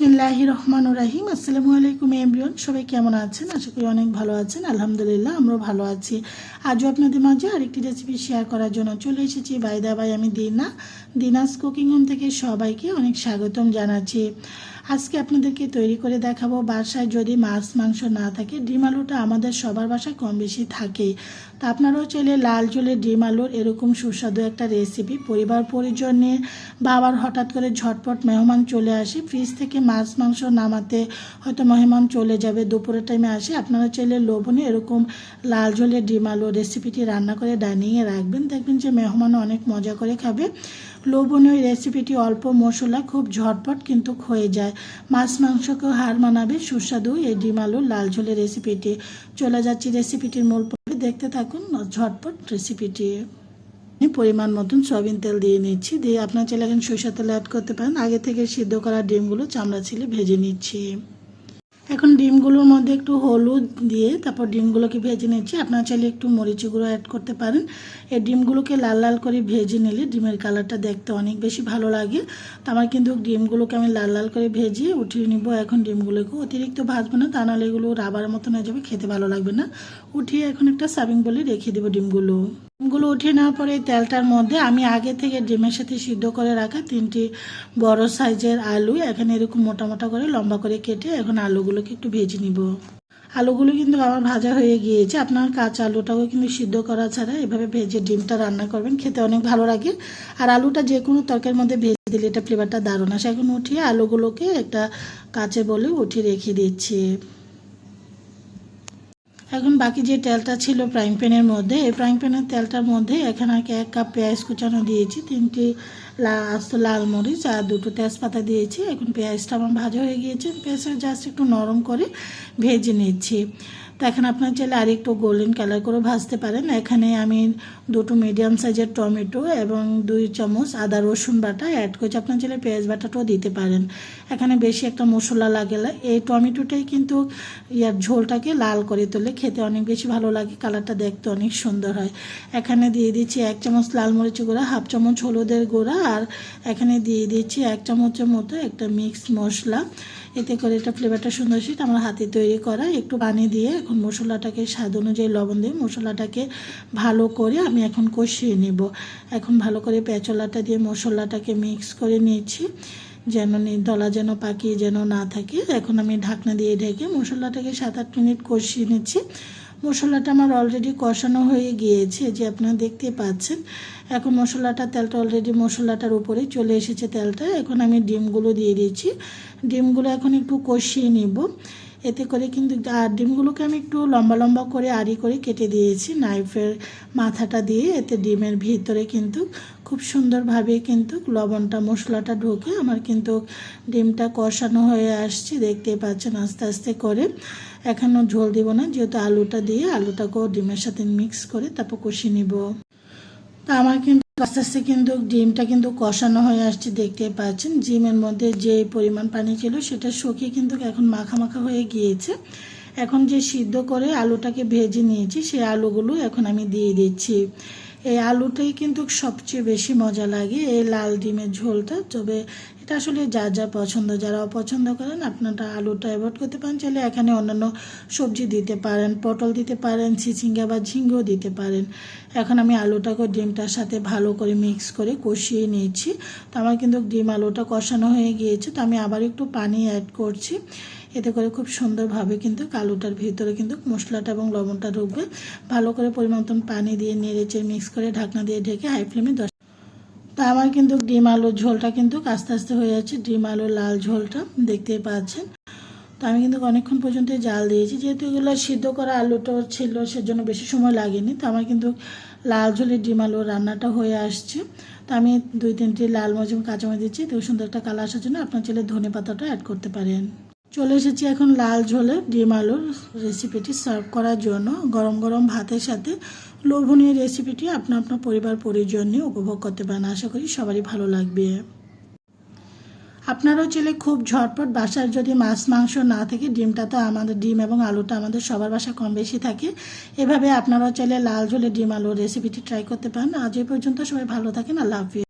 বিসমিল্লাহ রহমান রাহিম। আসসালামু আলাইকুম এমরিয়ন সবাই কেমন আছেন? আশা করি অনেক ভালো আছেন। আলহামদুলিল্লাহ, আমরাও ভালো আছি। আজও আপনাদের মাঝে আরেকটি রেসিপি শেয়ার করার জন্য চলে এসেছি। বাই আমি দিনা। দিনাস কুকিং হোম থেকে সবাইকে অনেক স্বাগতম জানাচ্ছি। আজকে আপনাদেরকে তৈরি করে দেখাবো, বাসায় যদি মাছ, মাংস না থাকে, ডিম আলুটা আমাদের সবার বাসায় কম বেশি থাকে। তা আপনারাও চাইলে লাল চুলে ডিম আলুর এরকম সুস্বাদু একটা রেসিপি পরিবার পরিজন নিয়ে বাবার হঠাৎ করে ঝটপট মেহমান চলে আসে ফ্রিজ থেকে মাছ, মাংস নামাতে হয়তো মেহমান চলে যাবে, দুপুরের টাইমে আসে। আপনারা চাইলে লোভনে এরকম লাল ঝোলে ডিম আলু রেসিপিটি রান্না করে ডাইনিংয়ে রাখবেন। দেখবেন যে মেহমান অনেক মজা করে খাবে। এই রেসিপিটি অল্প মশলা, খুব ঝটপট কিন্তু হয়ে যায়। মাছ, মাংসকেও হার মানাবে, সুস্বাদু এই ডিম আলুর লাল ঝোলের রেসিপিটি চলে যাচ্ছি রেসিপিটির মূল দেখতে থাকুন ঝটপট রেসিপিটি পরিমাণ মতন সয়াবিন তেল দিয়ে নিচ্ছি। দিয়ে আপনার চাইলে এখন সরিষা তেল অ্যাড করতে পারেন। আগে থেকে সিদ্ধ করা ডিমগুলো চামড়া ছিলে ভেজে নিচ্ছি। এখন ডিমগুলোর মধ্যে একটু হলুদ দিয়ে তারপর ডিমগুলোকে ভেজে নিচ্ছি। আপনার চাইলে একটু মরিচ গুঁড়ো অ্যাড করতে পারেন। এই ডিমগুলোকে লাল লাল করে ভেজে নিলে ডিমের কালারটা দেখতে অনেক বেশি ভালো লাগে। তো আমার কিন্তু ডিমগুলোকে আমি লাল লাল করে ভেজে উঠিয়ে নিব। এখন ডিমগুলোকে অতিরিক্ত ভাজবো না, তা নাহলে এগুলো রাবার মতন হয়ে যাবে, খেতে ভালো লাগবে না। উঠিয়ে এখন একটা সার্ভিং বলে রেখে দেবো ডিমগুলো। ডিমগুলো উঠিয়ে নেওয়ার পরে এই তেলটার মধ্যে আমি আগে থেকে ডিমের সাথে সিদ্ধ করে রাখা তিনটি বড় সাইজের আলু, এখানে এরকম মোটা মোটা করে লম্বা করে কেটে এখন আলুগুলোকে একটু ভেজে নিব। আলুগুলো কিন্তু আমার ভাজা হয়ে গিয়েছে, আপনার কাঁচা আলুটাও কিন্তু সিদ্ধ করা ছাড়া এভাবে ভেজে ডিমটা রান্না করবেন, খেতে অনেক ভালো লাগে। আর আলুটা যে কোনো তরকারির মধ্যে ভেজে দিলে এটা ফ্লেভারটা দারুণ আসে। এখন উঠিয়ে আলুগুলোকে একটা কাচে বলে উঠিয়ে রেখে দিচ্ছি। এখন বাকি যে তেলটা ছিল ফ্রাইং প্যানের মধ্যে, এই ফ্রাইং প্যানের তেলটার মধ্যে এখানে এক কাপ পেঁয়াজ কুচানো দিয়েছি, তিনটি আস্ত লাল মরিচ আর দুটো তেজপাতা দিয়েছি। এখন পেঁয়াজটা আমার ভাজা হয়ে গিয়েছে পেঁয়াজটা জাস্ট একটু নরম করে ভেজে নিচ্ছি। তো এখন আপনার চাইলে আর একটু গোল্ডেন কালার করে ভাজতে পারেন। এখানে আমি দুটো মিডিয়াম সাইজের টমেটো এবং দুই চামচ আদা রসুন বাটা অ্যাড করছি। আপনার চাইলে পেঁয়াজ বাটাটাও দিতে পারেন। এখানে বেশি একটা মশলা লাগে এই টমেটোটাই কিন্তু ইয়ার ঝোলটাকে লাল করে তোলে খেতে অনেক বেশি ভালো লাগে, কালারটা দেখতে অনেক সুন্দর হয়। এখানে দিয়ে দিচ্ছি এক চামচ লাল মরিচের গুঁড়া, হাফ চামচ হলুদের গুঁড়া আর এখানে দিয়ে দিচ্ছি এক চামচের মতো একটা মিক্স মশলা। এতে করে এটা ফ্লেভারটা সুন্দর সেটা আমার হাতে তৈরি করা। একটু পানি দিয়ে এখন মশলাটাকে, স্বাদ অনুযায়ী লবণ দিয়ে মশলাটাকে ভালো করে আমি এখন কষিয়ে নেব। এখন ভালো করে পেঁচলাটা দিয়ে মশলাটাকে মিক্স করে নিয়েছি যেন দলা যেন পাকিয়ে যেন না থাকে। এখন আমি ঢাকনা দিয়ে ঢেকে মশলাটাকে সাত আট মিনিট কষিয়ে নিচ্ছি। মশলাটা আমার অলরেডি কষানো হয়ে গিয়েছে, যে আপনারা দেখতে পাচ্ছেন। এখন মশলাটা, তেলটা অলরেডি মশলাটার উপরে চলে এসেছে তেলটা। এখন আমি ডিমগুলো দিয়ে দিয়েছি ডিমগুলো এখন একটু কষিয়ে নিব। এতে করে কিন্তু, আর ডিমগুলোকে আমি একটু লম্বা লম্বা করে আড়ি করে কেটে দিয়েছি নাইফের মাথাটা দিয়ে। এতে ডিমের ভিতরে কিন্তু খুব সুন্দরভাবে কিন্তু লবণটা, মশলাটা ঢুকে আমার কিন্তু ডিমটা কষানো হয়ে আসছে। দেখতে পাচ্ছেন আস্তে আস্তে করে। এখনও ঝোল দিব না, যেহেতু আলুটা দিয়ে আলুটাকেও ডিমের সাথে মিক্স করে তারপর কষিয়ে নিব। তা আমার কিন্তু আস্তে আস্তে কিন্তু ডিমটা কিন্তু কষানো হয়ে আসছে দেখতে পাচ্ছেন। ডিমের মধ্যে যে পরিমাণ পানি ছিল সেটা শুকিয়ে কিন্তু এখন মাখা মাখা হয়ে গিয়েছে। এখন যে সিদ্ধ করে আলুটাকে ভেজে নিয়েছি, সেই আলুগুলো এখন আমি দিয়ে দিচ্ছি। এই আলুটাই কিন্তু সবচেয়ে বেশি মজা লাগে, এই লাল ডিমের ঝোলটা। তবে এটা আসলে যা যা পছন্দ, যারা অপছন্দ করেন, আপনারা আলুটা অ্যাভয়েড করতে পারেন। চাইলে এখানে অন্যান্য সবজি দিতে পারেন, পটল দিতে পারেন, চিচিঙ্গা বা ঝিঙ্গেও দিতে পারেন। এখন আমি আলুটাকে ডিমটার সাথে ভালো করে মিক্স করে কষিয়ে নিয়েছি। তো আমার কিন্তু ডিম আলুটা কষানো হয়ে গিয়েছে। তো আমি আবার একটু পানি অ্যাড করছি। এতে করে খুব সুন্দরভাবে কিন্তু আলুটার ভিতরে কিন্তু মশলাটা এবং লবণটা ঢুকবে। ভালো করে পরিমাণ পানি দিয়ে নেড়েচে মিক্স করে ঢাকনা দিয়ে ঢেকে হাই ফ্লেমে দশ তা আমার কিন্তু ডিম আলুর ঝোলটা কিন্তু আস্তে আস্তে হয়ে যাচ্ছে, ডিম আলুর লাল ঝোলটা দেখতেই পাচ্ছেন। তো আমি কিন্তু অনেকক্ষণ পর্যন্ত জাল দিয়েছি, যেহেতু এগুলো সিদ্ধ করা আলুটা ছিল সেজন্য বেশি সময় লাগেনি, তো আমার কিন্তু লাল ঝোলের ডিম আলুর রান্নাটা হয়ে আসছে। তো আমি দুই তিনটি লাল মরিচ কাঁচামরিচ দিচ্ছি তো সুন্দর একটা কালার আসার জন্য আপনার ছেলে ধনে পাতাটা অ্যাড করতে পারেন। চলে এসেছি এখন লাল ঝোলের ডিম আলুর রেসিপিটি সার্ভ করার জন্য। গরম গরম ভাতের সাথে লোভনীয় রেসিপিটি আপনার আপনার পরিবার পরিজন নিয়ে উপভোগ করতে পারেন। আশা করি সবারই ভালো লাগবে। আপনারও চাইলে খুব ঝটপট বাসার যদি মাছ, মাংস না থাকে, ডিমটা তো আমাদের ডিম এবং আলুটা আমাদের সবার বাসা কম বেশি থাকে। এভাবে আপনারাও চাইলে লাল ঝোলে ডিম আলুর রেসিপিটি ট্রাই করতে পারেন। আজ এই পর্যন্ত সবাই ভালো থাকেন। আল্লাহ হাফিজ।